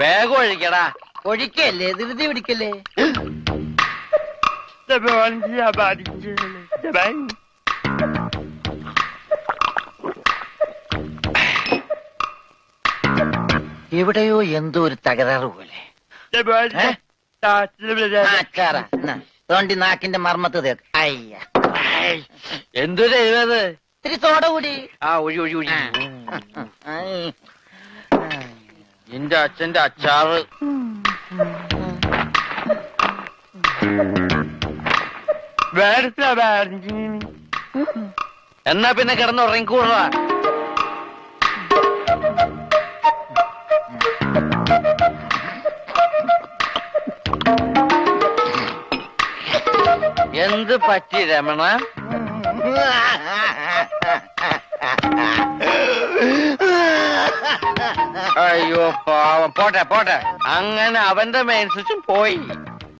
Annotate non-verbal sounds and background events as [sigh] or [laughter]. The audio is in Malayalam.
വേഗം ഒഴിക്കടാ. ഒഴിക്കല്ലേ? ധൃതി പിടിക്കല്ലേ? എവിടെയോ എന്തോ ഒരു തകരാറ് പോലെ. തോണ്ടി നാക്കിന്റെ മർമ്മത്ത് തേക്ക് അയ്യ. എന്തൊരു ഇത്തിരി സോഡ കൂടി. ആ ഒഴി ഒഴി ഒഴി. നിന്റെ അച്ഛന്റെ അച്ചാറ്. എന്നാ പിന്നെ കിടന്ന് ഉറങ്ങിക്കൂടാ. എന്ത് പറ്റി രമണ? [laughs] പാവം. പോട്ടെ പോട്ടെ. അങ്ങനെ അവന്റെ മെയിൻ സ്വിച്ചും പോയി.